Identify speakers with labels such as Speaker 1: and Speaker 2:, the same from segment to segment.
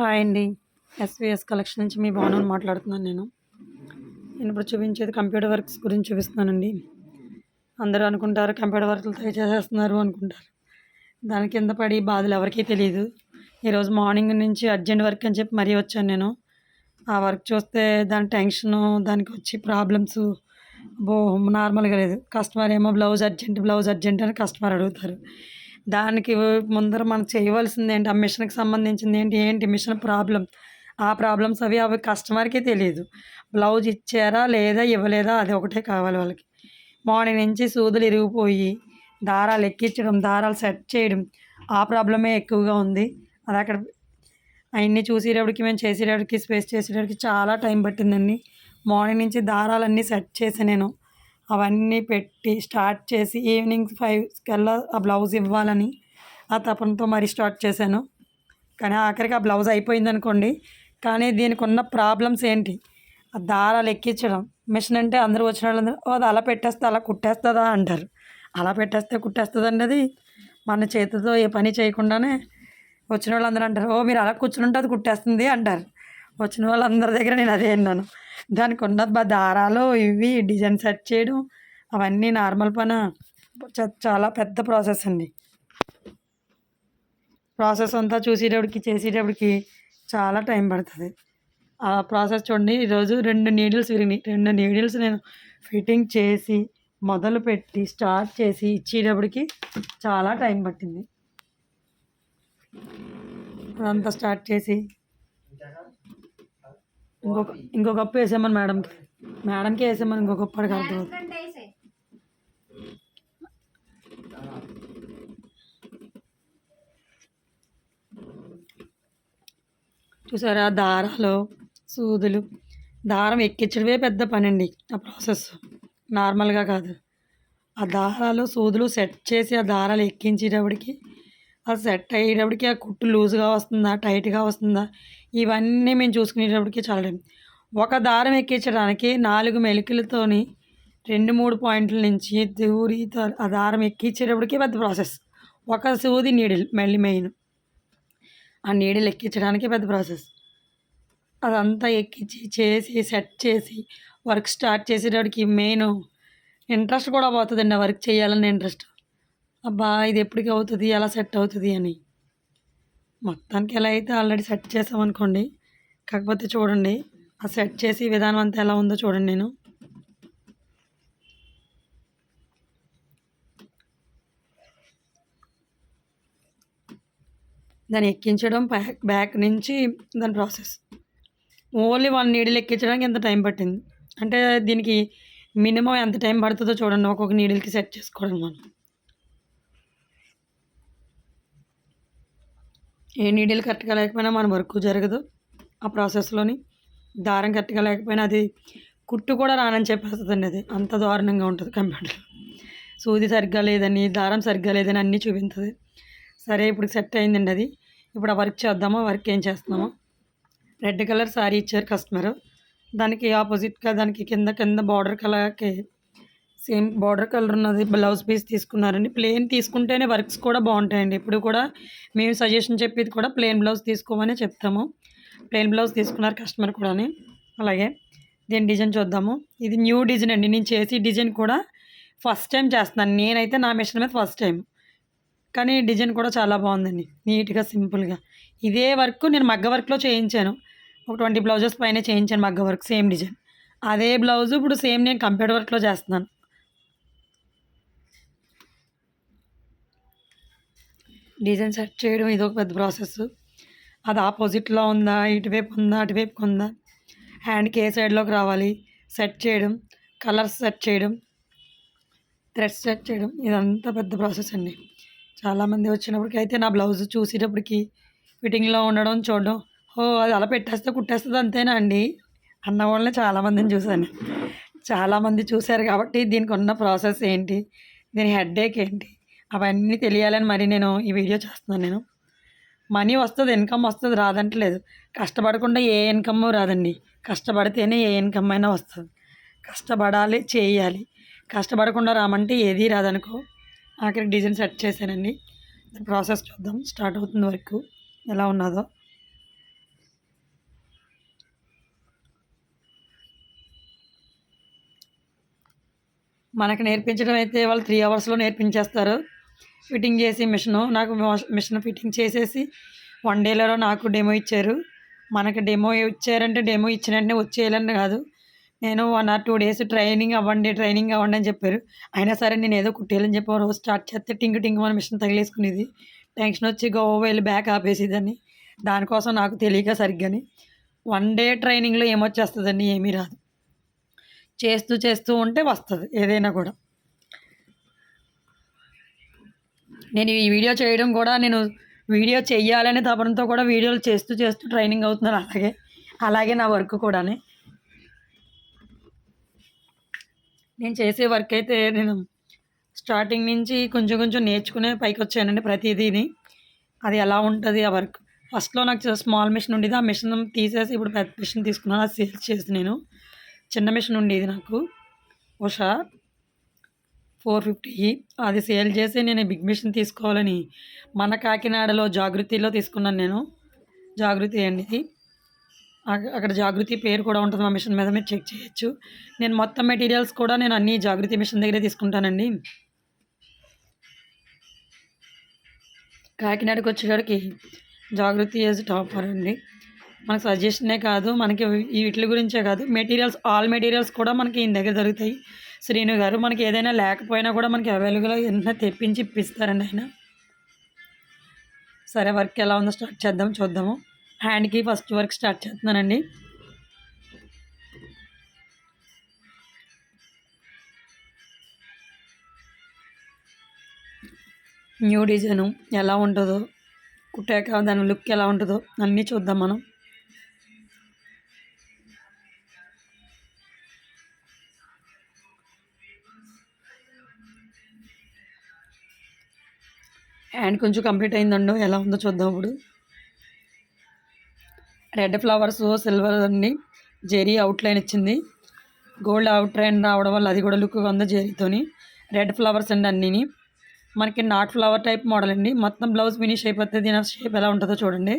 Speaker 1: Hi అండి. SVS collection నుంచి మీ భావనని మాట్లాడుతున్నాను నేను. నేను ఇప్పుడు చూపించేది కంప్యూటర్ వర్క్స్ గురించి చూపిస్తున్నానండి. అందరూ అనుకుంటారు కంప్యూటర్ వర్క్లు తయారు చేసేస్తున్నారు అనుకుంటారు. దాని కింద పడి బాధలు ఎవరికీ తెలియదు ఈరోజు మార్నింగ్ నుంచి అర్జెంట్ వర్క్ అని చెప్పి మరీ వచ్చాను నేను. ఆ వర్క్ చూస్తే దాని టెన్షను దానికి వచ్చి ప్రాబ్లమ్స్ బో నార్మల్గా లేదు. కస్టమర్ ఏమో బ్లౌజ్ అర్జెంట్ బ్లౌజ్ అర్జెంట్ అని కస్టమర్ అడుగుతారు. దానికి ముందర మనం చేయవలసింది ఏంటి? ఆ మిషన్కి సంబంధించింది ఏంటి? ఏంటి మిషన్ ప్రాబ్లం ఆ ప్రాబ్లమ్స్ అవి అవి కస్టమర్కి తెలియదు బ్లౌజ్ ఇచ్చారా? లేదా? ఇవ్వలేదా? అది ఒకటే కావాలి వాళ్ళకి. మార్నింగ్ నుంచి సూదులు ఇరిగిపోయి దారాలు ఎక్కించడం దారాలు సెట్ చేయడం ఆ ప్రాబ్లమే ఎక్కువగా ఉంది. అది అక్కడ అవన్నీ చూసేటప్పటికి మేము చేసేటప్పటికి స్పేస్ చేసేటప్పటికి చాలా టైం పట్టిందండి. మార్నింగ్ నుంచి దారాలన్నీ సెట్ చేసి నేను. అవన్నీ పెట్టి స్టార్ట్ చేసి ఈవినింగ్ ఫైవ్ కల్లా ఆ బ్లౌజ్ ఇవ్వాలని ఆ తపనతో మరి స్టార్ట్ చేశాను. కానీ ఆఖరికి ఆ బ్లౌజ్ అయిపోయింది అనుకోండి. కానీ దీనికి ఉన్న ప్రాబ్లమ్స్ ఏంటి? ఆ దారాలు ఎక్కించడం. మిషన్ అంటే అందరూ వచ్చిన వాళ్ళందరూ "ఓ, అది అలా పెట్టేస్తే అలా కుట్టేస్తుందా? అంటారు. అలా పెట్టేస్తే కుట్టేస్తుంది? అన్నది మన చేతితో ఏ పని చేయకుండానే వచ్చిన వాళ్ళందరూ అంటారు ఓ మీరు అలా కూర్చుని ఉంటే అది కుట్టేస్తుంది అంటారు. వచ్చిన వాళ్ళందరి దగ్గర నేను అదే అన్నాను దానికి ఉన్న దారాలు ఇవి డిజైన్ సెట్ చేయడం అవన్నీ నార్మల్ పని? చ- చాలా పెద్ద ప్రాసెస్ అండి. ప్రాసెస్ అంతా చూసేటప్పటికి చేసేటప్పటికి చాలా టైం పడుతుంది. ఆ ప్రాసెస్ చూడండి ఈరోజు రెండు నీడిల్స్ విరిగినాయి. రెండు నీడిల్స్ నేను ఫిట్టింగ్ చేసి మొదలు పెట్టి స్టార్ట్ చేసి ఇచ్చేటప్పటికి చాలా టైం పట్టింది. అదంతా స్టార్ట్ చేసి ఇంకొక ఇంకో కప్పు వేసామని మేడంకి. మేడంకి వేసామని ఇంకో కప్పు అడిగి అర్థం చూసారా దారాలు సూదులు. దారం ఎక్కించడమే పెద్ద పని అండి ఆ ప్రాసెస్. నార్మల్గా కాదు. ఆ దారాలు సూదులు సెట్ చేసి ఆ దారాలు ఎక్కించేటప్పటికి అది సెట్ అయ్యేటప్పటికి ఆ కుట్టు లూజ్గా వస్తుందా టైట్గా వస్తుందా? ఇవన్నీ మేము చూసుకునేటప్పటికి చాలా ఒక దారం ఎక్కించడానికి నాలుగు మెలికలతోని రెండు మూడు పాయింట్ల నుంచి దూరి ఆ దారం ఎక్కించేటప్పటికి పెద్ద ప్రాసెస్. ఒక సూది నీడిల్ మళ్ళీ మెయిన్. ఆ నీడిల్ ఎక్కించడానికి పెద్ద ప్రాసెస్. అదంతా ఎక్కించి చేసి సెట్ చేసి వర్క్ స్టార్ట్ చేసేటప్పటికి మెయిన్ ఇంట్రెస్ట్ కూడా పోతుందండి ఆ వర్క్ చేయాలని ఇంట్రెస్ట్. అబ్బా ఇది ఎప్పటికి అవుతుంది? ఎలా సెట్ అవుతుంది అని. మొత్తానికి ఎలా అయితే ఆల్రెడీ సెట్ చేసామనుకోండి కాకపోతే చూడండి ఆ సెట్ చేసి విధానం అంతా ఎలా ఉందో చూడండి నేను. దాన్ని ఎక్కించడం బ్యాక్ బ్యాక్ నుంచి దాని ప్రాసెస్. ఓన్లీ వన్ నీడిల్ ఎక్కించడానికి ఎంత టైం పట్టింది? అంటే దీనికి మినిమం ఎంత టైం పడుతుందో చూడండి ఒక్కొక్క నీడిల్కి సెట్ చేసుకోవడం మనం ఏ నీడిల్ కరెక్ట్గా లేకపోయినా మన వర్క్ జరగదు ఆ ప్రాసెస్లోని. దారం కరెక్ట్గా లేకపోయినా అది కుట్టు కూడా రానని చెప్పేస్తుందండి అది. అంత దారుణంగా ఉంటుంది కంప్యూటర్లో. సూది సరిగ్గా లేదని దారం సరిగ్గా లేదని అన్నీ చూపించదు. సరే ఇప్పుడు సెట్ అయిందండి అది. ఇప్పుడు ఆ వర్క్ చేద్దామో వర్క్ ఏం చేస్తున్నామో. రెడ్ కలర్ శారీ ఇచ్చారు కస్టమర్. దానికి ఆపోజిట్గా దానికి కింద కింద బార్డర్ కలర్కి సేమ్ బార్డర్ కలర్ ఉన్నది బ్లౌజ్ పీస్ తీసుకున్నారండి ప్లెయిన్ తీసుకుంటేనే వర్క్స్ కూడా బాగుంటాయండి. ఇప్పుడు కూడా మేము సజెషన్ చెప్పేది కూడా ప్లెయిన్ బ్లౌజ్ తీసుకోమని చెప్తాము. ప్లెయిన్ బ్లౌజ్ తీసుకున్నారు కస్టమర్ కూడా అలాగే దీని డిజైన్ చూద్దాము. ఇది న్యూ డిజైన్ అండి. నేను చేసి డిజైన్ కూడా ఫస్ట్ టైం చేస్తున్నాను. నేనైతే నా మిషన్ మీద ఫస్ట్ టైం. కానీ డిజైన్ కూడా చాలా బాగుందండి. నీట్గా సింపుల్గా. ఇదే వర్క్ నేను మగ్గ వర్క్లో చేయించాను. ఒక ట్వంటీ బ్లౌజెస్ పైన చేయించాను మగ్గ వర్క్ సేమ్ డిజైన్. అదే బ్లౌజ్ ఇప్పుడు సేమ్ నేను కంప్యూటర్ వర్క్లో చేస్తున్నాను. డిజైన్ సెట్ చేయడం ఇది ఒక పెద్ద ప్రాసెస్. అది ఆపోజిట్లో ఉందా ఇటువైపు ఉందా అటువైపు ఉందా? హ్యాండ్కి ఏ సైడ్లోకి రావాలి? సెట్ చేయడం కలర్స్ సెట్ చేయడం థ్రెడ్స్ సెట్ చేయడం ఇదంతా పెద్ద ప్రాసెస్ అండి. చాలామంది వచ్చినప్పటికి అయితే నా బ్లౌజ్ చూసేటప్పటికి ఫిట్టింగ్లో ఉండడం చూడడం ఓ అది అలా పెట్టేస్తే కుట్టేస్తుంది అంతేనా అండి? అన్న వాళ్ళని చాలామందిని చూశాను. చాలామంది చూశారు కాబట్టి దీనికి ఉన్న ప్రాసెస్ ఏంటి? దీని హెడ్ఏక్ ఏంటి? అవన్నీ తెలియాలని మరి నేను ఈ వీడియో చేస్తున్నాను నేను. మనీ వస్తుంది ఇన్కమ్ వస్తుంది రాదంటలేదు. కష్టపడకుండా ఏ ఇన్కమ్ రాదండి. కష్టపడితేనే ఏ ఇన్కమ్ అయినా వస్తుంది. కష్టపడాలి చేయాలి. కష్టపడకుండా రామంటే ఏదీ రాదనుకో. ఆఖరికి డిజైన్ సెట్ చేశానండి. ప్రాసెస్ చూద్దాం. స్టార్ట్ అవుతుంది వరకు. ఎలా ఉన్నదో. మనకు నేర్పించడం అయితే వాళ్ళు త్రీ అవర్స్లో నేర్పించేస్తారు. ఫిట్టింగ్ చేసి మిషన్ నాకు మిషన్ ఫిట్టింగ్ చేసేసి వన్ డేలో నాకు డెమో ఇచ్చారు. మనకి డెమో ఇచ్చారంటే డెమో ఇచ్చిన వెంటనే వచ్చేయాలని కాదు. నేను one or two days training అవ్వండి ట్రైనింగ్ అవ్వండి అని చెప్పారు. అయినా సరే నేను ఏదో కుట్టేయాలని చెప్పి రోజు స్టార్ట్ చేస్తే టింక్ టింక్ మన మిషన్ తగిలేసుకునేది. టెన్షన్ వచ్చి గోవా వెళ్ళి బ్యాక్ ఆపేసేదాన్ని. దానికోసం నాకు తెలియక సరిగ్గాని వన్ డే ట్రైనింగ్లో ఏమొచ్చేస్తుందండి ఏమీ రాదు. చేస్తూ చేస్తూ ఉంటే వస్తుంది ఏదైనా కూడా. నేను ఈ వీడియో చేయడం కూడా నేను వీడియో చెయ్యాలనే తపనతో కూడా వీడియోలు చేస్తూ చేస్తూ ట్రైనింగ్ అవుతున్నాను అలాగే. అలాగే నా వర్క్ కూడా నేను చేసే వర్క్ అయితే నేను స్టార్టింగ్ నుంచి కొంచెం కొంచెం నేర్చుకునే పైకి వచ్చానండి ప్రతిదీని. అది ఎలా ఉంటుంది ఆ వర్క్? ఫస్ట్లో నాకు స్మాల్ మిషన్ ఉండేది. ఆ మిషన్ తీసేసి ఇప్పుడు పెద్ద మిషన్ తీసుకున్నాను. అది సేల్స్ చేసి నేను. చిన్న మిషన్ ఉండేది నాకు. Usha four fifty. అది సేల్ చేసి నేను బిగ్ మిషన్ తీసుకోవాలని మన కాకినాడలో జాగృతిలో తీసుకున్నాను నేను. జాగృతి అండి ఇది. అక్కడ జాగృతి పేరు కూడా ఉంటుంది. మా మిషన్ మీద మీరు చెక్ చేయొచ్చు. నేను మొత్తం మెటీరియల్స్ కూడా నేను అన్ని జాగృతి మిషన్ దగ్గరే తీసుకుంటానండి. కాకినాడకి వచ్చేసరికి జాగృతి యాజ్ టాపర్ అండి. మనకు సజెషనే కాదు. మనకి వీటి గురించే కాదు. మెటీరియల్స్ ఆల్ మెటీరియల్స్ కూడా మనకి ఈయన దగ్గర దొరుకుతాయి. శ్రీను గారు మనకి ఏదైనా లేకపోయినా కూడా మనకి అవైలబుల్గా ఏదైనా తెప్పించి ఇప్పిస్తారండి ఆయన. సరే వర్క్ ఎలా ఉందో స్టార్ట్ చేద్దాం చూద్దాము. హ్యాండ్కి ఫస్ట్ వర్క్ స్టార్ట్ చేస్తున్నానండి. న్యూ డిజైను ఎలా ఉంటుందో కుట్టాక దాని లుక్ ఎలా ఉంటుందో అన్నీ చూద్దాం మనం. హ్యాండ్ కొంచెం కంప్లీట్ అయిందండో ఎలా ఉందో చూద్దాం ఇప్పుడు. రెడ్ ఫ్లవర్స్ సిల్వర్ అండి జెరీ అవుట్లైన్ ఇచ్చింది. గోల్డ్ అవుట్ లైన్ రావడం వల్ల అది కూడా లుక్గా ఉంది జెరీతోని రెడ్ ఫ్లవర్స్ అండి అన్నీని. మనకి నాట్ ఫ్లవర్ టైప్ మోడల్ అండి. మొత్తం బ్లౌజ్ ఫినిష్ అయిపోతుంది దీని షేప్ ఎలా ఉంటుందో చూడండి.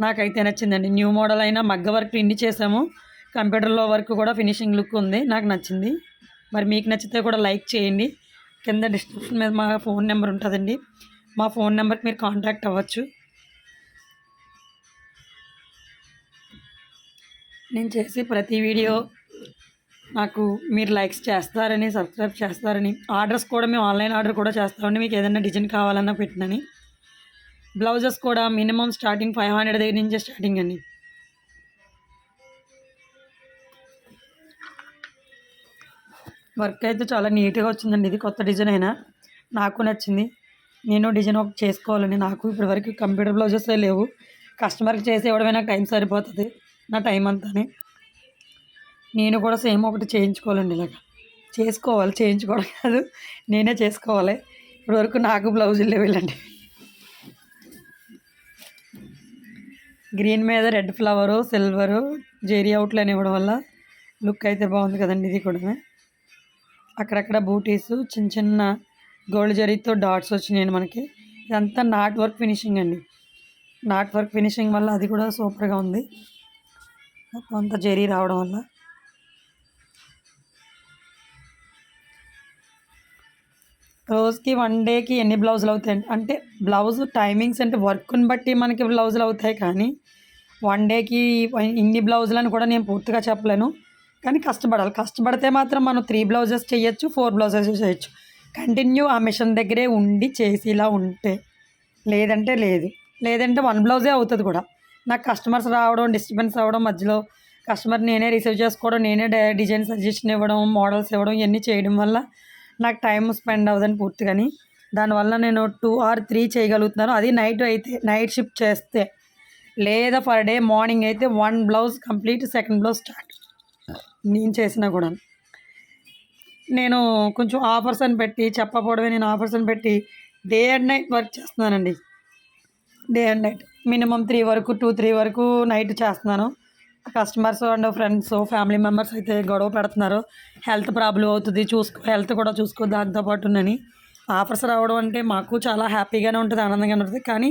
Speaker 1: నాకైతే నచ్చిందండి. న్యూ మోడల్ అయినా మగ్గ వర్క్ ఇన్ని చేసాము. కంప్యూటర్లో వర్క్ కూడా ఫినిషింగ్ లుక్ ఉంది. నాకు నచ్చింది. మరి మీకు నచ్చితే కూడా లైక్ చేయండి. కింద డిస్క్రిప్షన్ మీద మా ఫోన్ నెంబర్ ఉంటుందండి. మా ఫోన్ నెంబర్కి మీరు కాంటాక్ట్ అవ్వచ్చు. నేను చేసే ప్రతి వీడియో నాకు మీరు లైక్స్ చేస్తారని సబ్స్క్రైబ్ చేస్తారని ఆర్డర్స్ కూడా మేము ఆన్లైన్ ఆర్డర్ కూడా చేస్తామండి. మీకు ఏదైనా డిజైన్ కావాలన్నా పెట్టినని. బ్లౌజెస్ కూడా మినిమం స్టార్టింగ్ ఫైవ్ హండ్రెడ్ దగ్గర నుంచే స్టార్టింగ్ అండి. వర్క్ అయితే చాలా నీట్గా వచ్చిందండి. ఇది కొత్త డిజైన్ అయినా నాకు నచ్చింది. నేను డిజైన్ ఒకటి చేసుకోవాలని నాకు ఇప్పటివరకు కంప్యూటర్ బ్లౌజెస్ లేవు. కస్టమర్కి చేసి ఇవ్వడమే నాకు టైం సరిపోతుంది. నా టైం అంతానే. నేను కూడా సేమ్ ఒకటి చేయించుకోవాలండి ఇలాగ. చేసుకోవాలి. చేయించుకోవడం కాదు. నేనే చేసుకోవాలి. ఇప్పటివరకు నాకు బ్లౌజులు లేవు ఇలాంటివి. గ్రీన్ మీద red flower silver zari outline ఇవ్వడం వల్ల లుక్ అయితే బాగుంది కదండి ఇది కూడా అక్కడక్కడ బూటీస్ చిన్న చిన్న గోల్డ్ జరీతో డాట్స్ వచ్చినాయి మనకి. ఇదంతా నాట్ వర్క్ ఫినిషింగ్ అండి. నాట్ వర్క్ ఫినిషింగ్ వల్ల అది కూడా సూపర్గా ఉంది. అంత జరీ రావడం వల్ల. రోజుకి వన్ డేకి ఎన్ని బ్లౌజులు అవుతాయి? అంటే బ్లౌజ్ టైమింగ్స్ అంటే వర్క్ని బట్టి మనకి బ్లౌజులు అవుతాయి కానీ వన్ డేకి ఇన్ని బ్లౌజులు అని కూడా నేను పూర్తిగా చెప్పలేను. కానీ కష్టపడాలి. కష్టపడితే మాత్రం మనం త్రీ బ్లౌజెస్ చేయొచ్చు ఫోర్ బ్లౌజెస్ చేయొచ్చు. కంటిన్యూ ఆ మిషన్ దగ్గరే ఉండి చేసేలా ఉంటే. లేదంటే లేదు. లేదంటే వన్ బ్లౌజే అవుతుంది కూడా. నాకు కస్టమర్స్ రావడం డిస్టర్బెన్స్ అవ్వడం మధ్యలో కస్టమర్ నేనే రిసీవ్ చేసుకోవడం నేనే డిజైన్ సజెషన్ ఇవ్వడం మోడల్స్ ఇవ్వడం ఇవన్నీ చేయడం వల్ల నాకు టైం స్పెండ్ అవ్వదని పూర్తిగాని దానివల్ల నేను టూ ఆర్ త్రీ చేయగలుగుతున్నాను. అది నైట్ అయితే నైట్ షిఫ్ట్ చేస్తే. లేదా పర్ డే మార్నింగ్ అయితే one blouse complete second blouse start నేను చేసినా కూడా. నేను కొంచెం ఆఫర్స్ అని పెట్టి చెప్పకపోవడమే నేను ఆఫర్స్ అని పెట్టి డే అండ్ నైట్ వర్క్ చేస్తున్నానండి. Day and night minimum three వరకు టూ త్రీ వరకు నైట్ చేస్తున్నాను. Customers and friends family members అయితే గొడవ పెడుతున్నారు. హెల్త్ ప్రాబ్లం అవుతుంది చూసుకో హెల్త్ కూడా చూసుకో దాంతోపాటు ఉందని. ఆఫర్స్ రావడం అంటే మాకు చాలా హ్యాపీగానే ఉంటుంది ఆనందంగానే ఉంటుంది. కానీ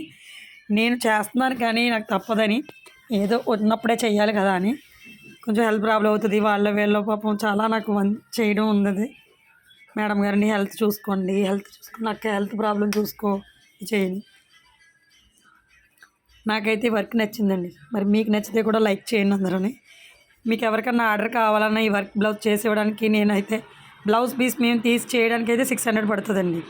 Speaker 1: నేను చేస్తున్నాను కానీ నాకు తప్పదని. ఏదో ఉన్నప్పుడే చేయాలి కదా అని. కొంచెం హెల్త్ ప్రాబ్లం అవుతుంది. వాళ్ళ వీళ్ళ పాపం చాలా నాకు చేయడం ఉంది మేడం గారిని హెల్త్ చూసుకోండి. హెల్త్ చూసుకో నాకు హెల్త్ ప్రాబ్లం చూసుకో. చేయండి. నాకైతే వర్క్ నచ్చిందండి. మరి మీకు నచ్చితే కూడా లైక్ చేయండి అందరూని. మీకు ఎవరికన్నా ఆర్డర్ కావాలన్నా ఈ వర్క్ బ్లౌజ్ చేసి ఇవ్వడానికి నేనైతే బ్లౌజ్ పీస్ మేము తీసి చేయడానికి అయితే సిక్స్ హండ్రెడ్ పడుతుందండి.